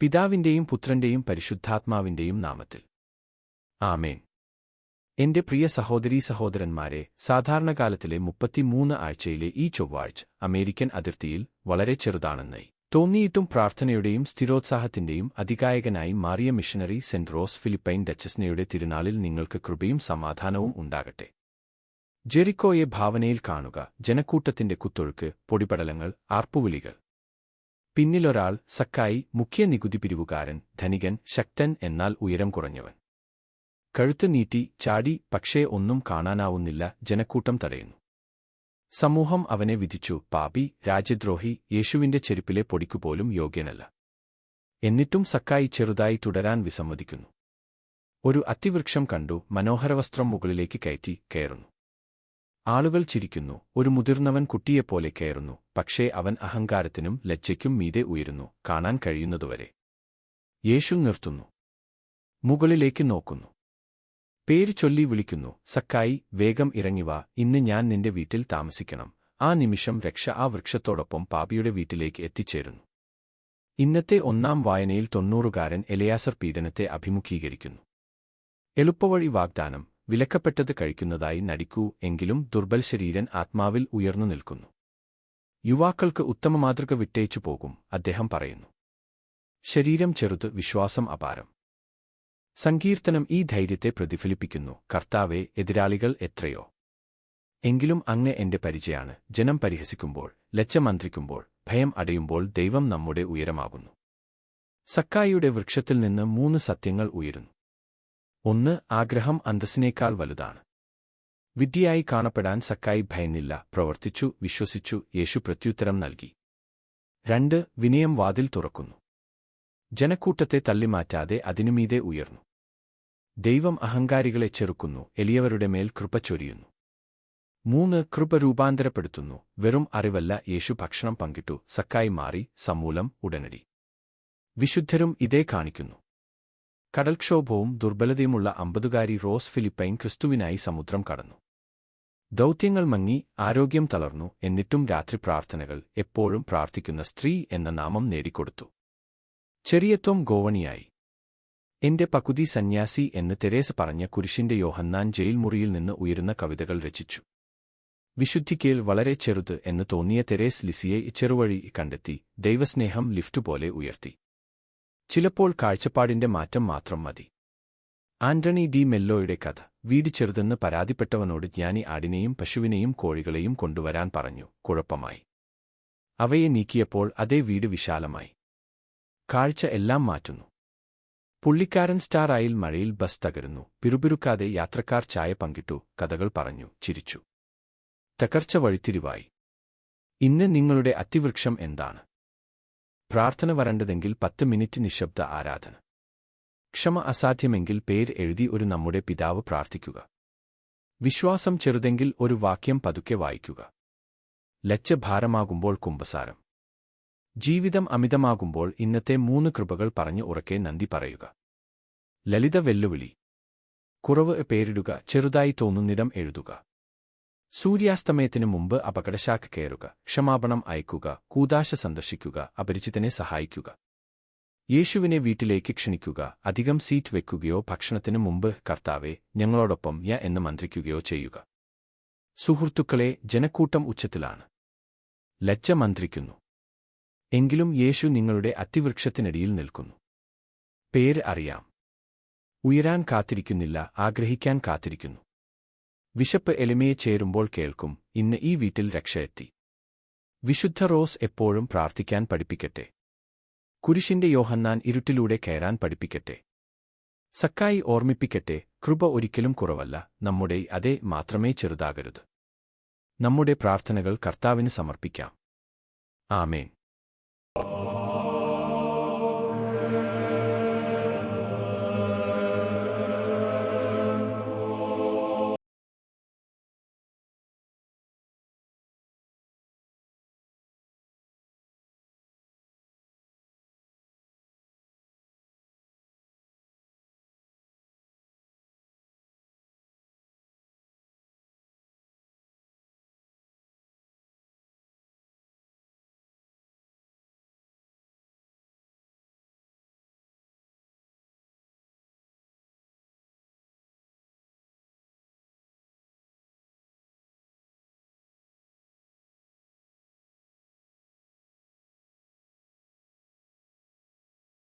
പിതാവിന്റെയും പുത്രന്റെയും പരിശുദ്ധാത്മാവിന്റെയും നാമത്തിൽ. ആമേൻ. എന്റെ പ്രിയ സഹോദരീ സഹോദരന്മാരെ സാധാരണകാലത്തിലെ മുപ്പത്തിമൂന്ന് ആഴ്ചയിലെ ഈ ചൊവ്വാഴ്ച അമേരിക്കൻ അതിർത്തിയിൽ വളരെ ചെറുതാണെന്നായി. തോന്നിയിട്ടും പ്രാർത്ഥനയുടെയും സ്ഥിരോത്സാഹത്തിന്റെയും അധികായകനായി മാറിയ മിഷനറി സെന്റ് റോസ് ഫിലിപ്പൈൻ ഡച്ചസ്നയുടെ തിരുനാളിൽ നിങ്ങൾക്ക് കൃപയും സമാധാനവും ഉണ്ടാകട്ടെ. ജെറിക്കോയെ ഭാവനയിൽ കാണുക ജനക്കൂട്ടത്തിന്റെ കുത്തൊഴുക്ക് പൊടിപടലങ്ങൾ ആർപ്പുവിളികൾ. പിന്നിലൊരാൾ സക്കായി മുഖ്യ നികുതി പിരിവുകാരൻ ധനികൻ ശക്തൻ എന്നാൽ ഉയരം കുറഞ്ഞവൻ. കഴുത്ത് നീട്ടി ചാടി പക്ഷേ ഒന്നും കാണാനാവുന്നില്ല ജനക്കൂട്ടം തടയുന്നു. സമൂഹം അവനെ വിധിച്ചു പാപി രാജ്യദ്രോഹി യേശുവിന്റെ ചെരുപ്പിലെ പൊടിക്കുപോലും യോഗ്യനല്ല. എന്നിട്ടും സക്കായി ചെറുതായി തുടരാൻ വിസമ്മതിക്കുന്നു. ഒരു അത്തിവൃക്ഷം കണ്ടു മനോഹരവസ്ത്രം മുകളിലേക്ക് കയറ്റി കയറുന്നു. ആളുകൾ ചിരിക്കുന്നു ഒരു മുതിർന്നവൻ കുട്ടിയെപ്പോലെ കയറുന്നു പക്ഷേ അവൻ അഹങ്കാരത്തിനും ലജ്ജയ്ക്കും മീതെ ഉയരുന്നു കാണാൻ കഴിയുന്നതുവരെ. യേശു നിർത്തുന്നു. മുകളിലേക്ക് നോക്കുന്നു. പേര് ചൊല്ലി വിളിക്കുന്നു. സക്കായി വേഗം ഇറങ്ങിവാ ഇന്ന് ഞാൻ നിന്റെ വീട്ടിൽ താമസിക്കണം. ആ നിമിഷം രക്ഷ ആ വൃക്ഷത്തോടൊപ്പം പാപിയുടെ വീട്ടിലേക്ക് എത്തിച്ചേരുന്നു. ഇന്നത്തെ ഒന്നാം വായനയിൽ തൊണ്ണൂറുകാരൻ എലയാസർ പീഡനത്തെ അഭിമുഖീകരിക്കുന്നു. എളുപ്പവഴി വാഗ്ദാനം. വിലക്കപ്പെട്ടത് കഴിക്കുന്നതായി നടിക്കൂ. എങ്കിലും ദുർബൽ ശരീരൻ ആത്മാവിൽ ഉയർന്നു നിൽക്കുന്നു. യുവാക്കൾക്ക് ഉത്തമ മാതൃക വിട്ടേച്ചു പോകും അദ്ദേഹം പറയുന്നു. ശരീരം ചെറുത് വിശ്വാസം അപാരം. സങ്കീർത്തനം ഈ ധൈര്യത്തെ പ്രതിഫലിപ്പിക്കുന്നു. കർത്താവെ എതിരാളികൾ എത്രയോ? എങ്കിലും അങ്ങ് എന്റെ പരിചയാണ്. ജനം പരിഹസിക്കുമ്പോൾ ലച്ചമന്ത്രിക്കുമ്പോൾ ഭയം അടയുമ്പോൾ ദൈവം നമ്മുടെ ഉയരമാകുന്നു. സക്കായിയുടെ വൃക്ഷത്തിൽ നിന്ന് മൂന്ന് സത്യങ്ങൾ ഉയരുന്നു. ഒന്ന് ആഗ്രഹം അന്തസ്സിനേക്കാൾ വലുതാണ്. വിദ്യയായി കാണപ്പെടാൻ സക്കായി ഭയന്നില്ല. പ്രവർത്തിച്ചു വിശ്വസിച്ചു യേശു പ്രത്യുത്തരം നൽകി. രണ്ട് വിനയം വാതിൽ തുറക്കുന്നു. ജനക്കൂട്ടത്തെ തള്ളിമാറ്റാതെ അതിനുമീതെ ഉയർന്നു. ദൈവം അഹങ്കാരികളെ ചെറുക്കുന്നു എളിയവരുടെ മേൽ കൃപ ചൊരിയുന്നു. മൂന്ന് കൃപ രൂപാന്തരപ്പെടുത്തുന്നു വെറും അറിവല്ല യേശു ഭക്ഷണം പങ്കിട്ടു സക്കായി മാറി സമൂലം ഉടനടി. വിശുദ്ധരും ഇതേ കാണിക്കുന്നു. കടൽക്ഷോഭവും ദുർബലതയുമുള്ള അമ്പതുകാരി റോസ് ഫിലിപ്പൈൻ ക്രിസ്തുവിനായി സമുദ്രം കടന്നു. ദൗത്യങ്ങൾ മങ്ങി ആരോഗ്യം തളർന്നു എന്നിട്ടും രാത്രി പ്രാർത്ഥനകൾ എപ്പോഴും പ്രാർത്ഥിക്കുന്ന സ്ത്രീ എന്ന നാമം നേടിക്കൊടുത്തു. ചെറിയത്വം ഗോവണിയായി. എന്റെ പകുതി സന്യാസി എന്ന് തെരേസ് പറഞ്ഞ കുരിശിന്റെ യോഹന്നാൻ ജയിൽ മുറിയിൽ നിന്ന് ഉയരുന്ന കവിതകൾ രചിച്ചു. വിശുദ്ധിക്കേൽ വളരെ ചെറുത് എന്ന് തോന്നിയ തെരേസ് ലിസിയെ ചെറുവഴി കണ്ടെത്തി ദൈവസ്നേഹം ലിഫ്റ്റ് പോലെ ഉയർത്തി. ചിലപ്പോൾ കാഴ്ചപ്പാടിന്റെ മാറ്റം മാത്രം മതി. ആന്റണി ഡി മെല്ലോയുടെ കഥ വീട് ചെറുതെന്ന് പരാതിപ്പെട്ടവനോട് ജ്ഞാനി ആടിനെയും പശുവിനെയും കോഴികളെയും കൊണ്ടുവരാൻ പറഞ്ഞു കുഴപ്പമായി. അവയെ നീക്കിയപ്പോൾ അതേ വീട് വിശാലമായി. കാഴ്ച എല്ലാം മാറ്റുന്നു. പുള്ളിക്കാരൻ സ്റ്റാറായിൽ മഴയിൽ ബസ് തകരുന്നു. പിറുപിറുക്കാതെ യാത്രക്കാർ ചായ പങ്കിട്ടു. കഥകൾ പറഞ്ഞു. ചിരിച്ചു. തകർച്ച വഴിത്തിരിവായി. ഇന്ന് നിങ്ങളുടെ അത്തിവൃക്ഷം എന്താണ്? പ്രാർത്ഥന വരണ്ടതെങ്കിൽ പത്ത് മിനിറ്റ് നിശബ്ദ ആരാധന. ക്ഷമ അസാധ്യമെങ്കിൽ പേര് എഴുതി ഒരു നമ്മുടെ പിതാവ് പ്രാർത്ഥിക്കുക. വിശ്വാസം ചെറുതെങ്കിൽ ഒരു വാക്യം പതുക്കെ വായിക്കുക. ലച്ച ഭാരമാകുമ്പോൾ കുമ്പസാരം. ജീവിതം അമിതമാകുമ്പോൾ ഇന്നത്തെ മൂന്ന് കൃപകൾ പറഞ്ഞ് ഉറക്കെ നന്ദി പറയുക. ലളിത വെല്ലുവിളി. കുറവ് പേരിടുക ചെറുതായി തോന്നുന്നിടം എഴുതുക. സൂര്യാസ്തമയത്തിനു മുമ്പ് അപകടശാഖ കയറുക ക്ഷമാപണം അയക്കുക കൂതാശ സന്ദർശിക്കുക അപരിചിതനെ സഹായിക്കുക. യേശുവിനെ വീട്ടിലേക്ക് ക്ഷണിക്കുക അധികം സീറ്റ് വെക്കുകയോ ഭക്ഷണത്തിനു മുമ്പ് കർത്താവെ ഞങ്ങളോടൊപ്പം യ എന്ന് മന്ത്രിക്കുകയോ ചെയ്യുക. സുഹൃത്തുക്കളെ ജനക്കൂട്ടം ഉച്ചത്തിലാണ്. ലജ്ജ മന്ത്രിക്കുന്നു. എങ്കിലും യേശു നിങ്ങളുടെ അത്തിവൃക്ഷത്തിനടിയിൽ നിൽക്കുന്നു. പേര് അറിയാം. ഉയരാൻ കാത്തിരിക്കുന്നില്ല ആഗ്രഹിക്കാൻ കാത്തിരിക്കുന്നു. വിശപ്പ് എലിമയെ ചേരുമ്പോൾ കേൾക്കും ഇന്ന് ഈ വീട്ടിൽ രക്ഷയെത്തി വിശുദ്ധ റോസ് എപ്പോഴും പ്രാർത്ഥിക്കാൻ പഠിപ്പിക്കട്ടെ. കുരിശിന്റെ യോഹന്നാൻ ഇരുട്ടിലൂടെ കയറാൻ പഠിപ്പിക്കട്ടെ. സക്കായി ഓർമ്മിപ്പിക്കട്ടെ കൃപ ഒരിക്കലും കുറവല്ല നമ്മുടെ അതേ മാത്രമേ ചെറുതാകരുത്. നമ്മുടെ പ്രാർത്ഥനകൾ കർത്താവിന് സമർപ്പിക്കാം. ആമേൻ.